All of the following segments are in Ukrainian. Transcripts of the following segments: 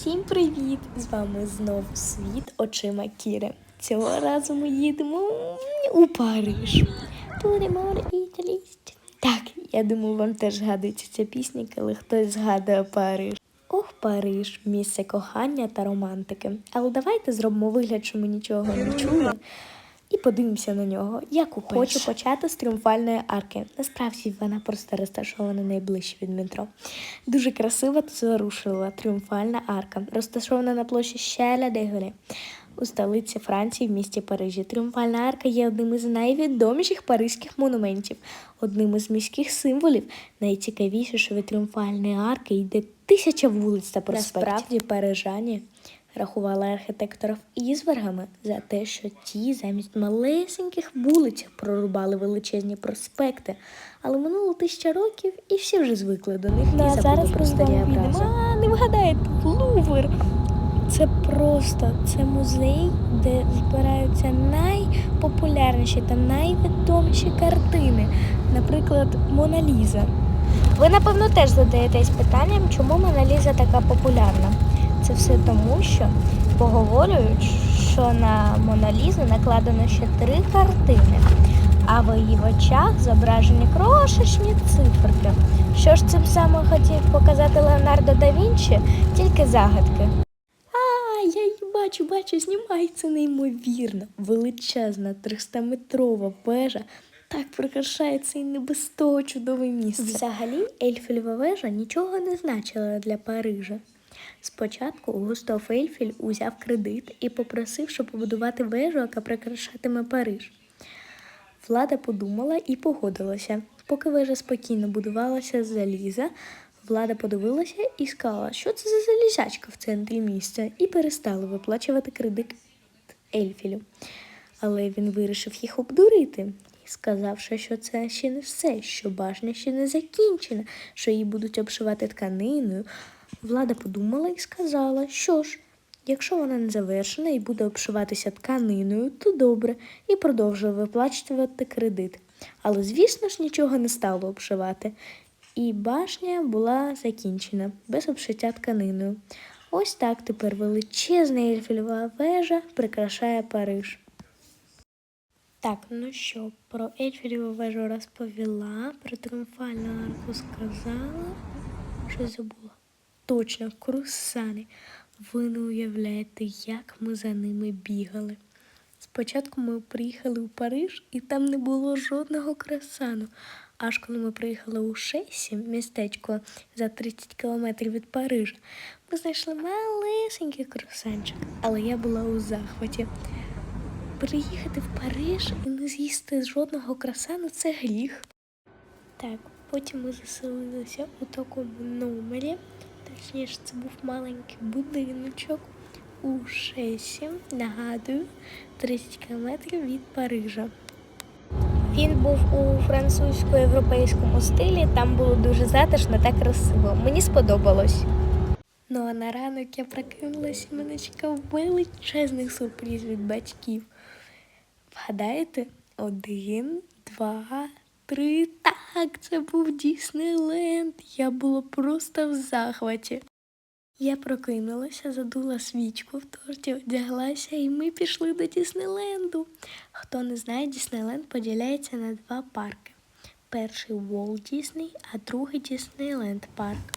Всім привіт! З вами знову світ очима Кіри. Цього разу ми їдемо у Париж. Будемо італійські. Так, я думаю, вам теж згадується ця пісня, коли хтось згадує Париж. Ох, Париж, місце кохання та романтики. Але давайте зробимо вигляд, що ми нічого не чули. І подивимося на нього. Я хочу почати з тріумфальної арки. Насправді вона просто розташована найближче від метро. Дуже красива та зарушила тріумфальна арка, розташована на площі Щеля де Голі у столиці Франції в місті Парижі. Тріумфальна арка є одним із найвідоміших паризьких монументів, одним із міських символів. Найцікавіше, що від тріумфальної арки йде тисяча вулиць та проспектів. Насправді парижані рахували архітекторів ізвергами за те, що ті замість малесеньких вулиць прорубали величезні проспекти. Але минуло тисяча років і всі вже звикли до них Ну, і зараз про старі образи. А, не вгадаєте, Лувр. Це просто це музей, де збираються найпопулярніші та найвідоміші картини. Наприклад, Мона Ліза. Ви, напевно, теж задаєтесь питанням, чому Мона Ліза така популярна. Це все тому, що поговорюють, що на Мона Лізу накладено ще три картини, а в її очах зображені крошечні циферки. Що ж цим самим хотів показати Леонардо да Вінчі, тільки загадки. А, я її бачу, бачу, знімається неймовірно. Величезна 300-метрова вежа так прикрашає цей не без того чудове місце. Взагалі, Ельфелева вежа нічого не значила для Парижа. Спочатку Густав Ельфель узяв кредит і попросив, щоб побудувати вежу, яка прикрашатиме Париж. Влада подумала і погодилася. Поки вежа спокійно будувалася з заліза, влада подивилася і сказала, що це за залізячка в центрі міста, і перестала виплачувати кредит Ельфілю. Але він вирішив їх обдурити, сказавши, що це ще не все, що башня ще не закінчена, що її будуть обшивати тканиною. Влада подумала і сказала, що ж, якщо вона не завершена і буде обшиватися тканиною, то добре, і продовжує виплачувати кредит. Але, звісно ж, нічого не стало обшивати. І башня була закінчена без обшиття тканиною. Ось так тепер величезна Ельфельова вежа прикрашає Париж. Так, ну що, про Ельфелеву вежу розповіла, про тріумфальну арку сказала. Що забула? Точно, крусани. Ви не уявляєте, як ми за ними бігали. Спочатку ми приїхали у Париж, і там не було жодного красану. Аж коли ми приїхали у Шесі, містечко за 30 кілометрів від Парижа, ми знайшли малесенький кросанчик, але я була у захваті. Приїхати в Париж і не з'їсти жодного красану це гріх. Так, потім ми заселилися у такому номері. Точніше, це був маленький будиночок у Шесі, нагадую, 30 кілометрів від Парижа. Він був у французько-європейському стилі, там було дуже затишно та красиво. Мені сподобалось. Ну а на ранок я прокинулася і мене чекав величезний сюрприз від батьків. Вгадаєте? Один, два, три. Так, це був Діснейленд. Я була просто в захваті. Я прокинулася, задула свічку в торті, одяглася, і ми пішли до Діснейленду. Хто не знає, Діснейленд поділяється на два парки. Перший Уолт Дісней, а другий Діснейленд парк.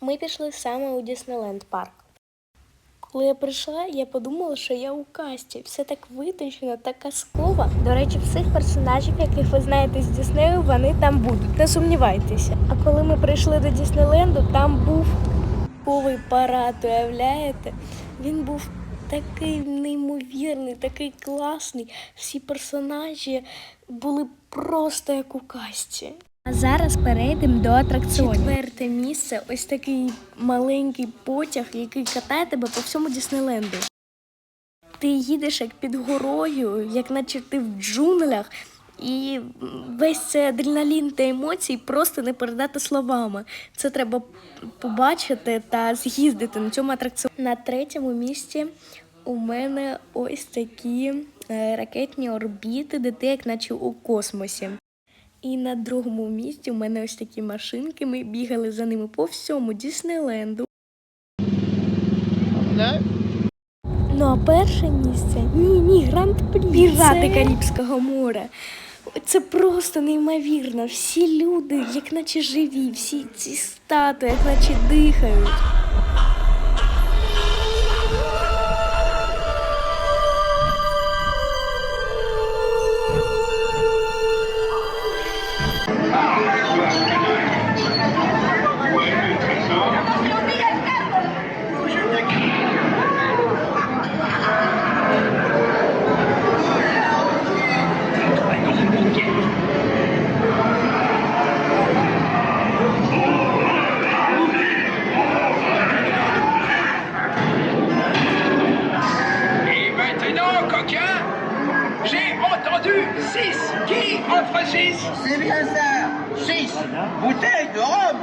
Ми пішли саме у Діснейленд парк. Коли я прийшла, я подумала, що я у касті. Все так витончено та казково. До речі, всіх персонажів, яких ви знаєте з Діснею, вони там будуть. Не сумнівайтеся. А коли ми прийшли до Діснейленду, там був повий парад, уявляєте? Він був такий неймовірний, такий класний. Всі персонажі були просто як у касті. А зараз перейдемо до атракціонів. Четверте місце ось такий маленький потяг, який катає тебе по всьому Діснейленду. Ти їдеш як під горою, як наче ти в джунглях, і весь цей адреналін та емоції просто не передати словами. Це треба побачити та з'їздити на цьому атракціоні. На третьому місці у мене ось такі е, ракетні орбіти, де ти як наче у космосі. І на другому місці у мене ось такі машинки. Ми бігали за ними по всьому Діснейленду. Ну а перше місце ні, ні, Гранд Прі. Пірати Карибського моря. Це просто неймовірно. Всі люди, як наче живі, всі ці статуї, як наче дихають. 6 C'est bien ça. 6 bouteilles de rhum.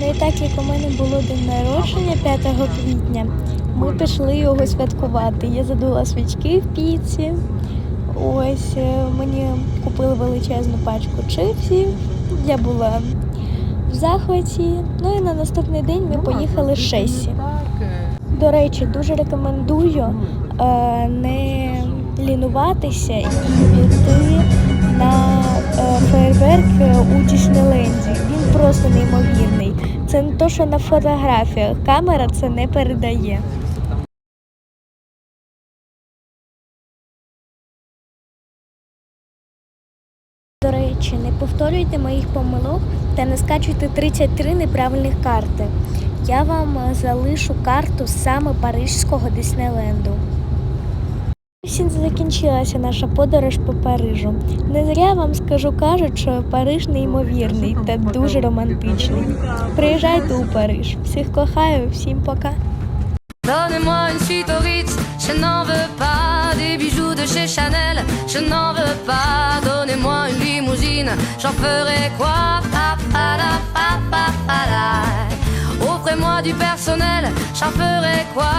Ну і так як у мене було день народження 5 квітня, ми пішли його святкувати. Я задула свічки в піці. Ось е, мені купили величезну пачку чипсів. Я була в захваті. Ну і на наступний день ми поїхали з Шесі. До речі, дуже рекомендую е, не лінуватися і піти на е, фейерверк у Діснейленді. Він просто неймовірний. Це не то, що на фотографіях. Камера це не передає. Речі, не повторюйте моїх помилок та не скачуйте 33 неправильних карти. Я вам е, залишу карту саме Парижського Диснейленду. Ось і закінчилася наша подорож по Парижу. Не зря вам скажу, кажуть, що Париж неймовірний та дуже романтичний. Приїжджайте у Париж. Всіх кохаю, всім пока. Je n'en veux pas des bijoux de chez Chanel, je n'en veux pas. Donnez-moi une j'en ferai quoi? Offrez-moi du personnel, j'en ferai quoi?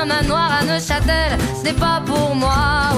Un manoir à Neuchâtel, ce n'est pas pour moi.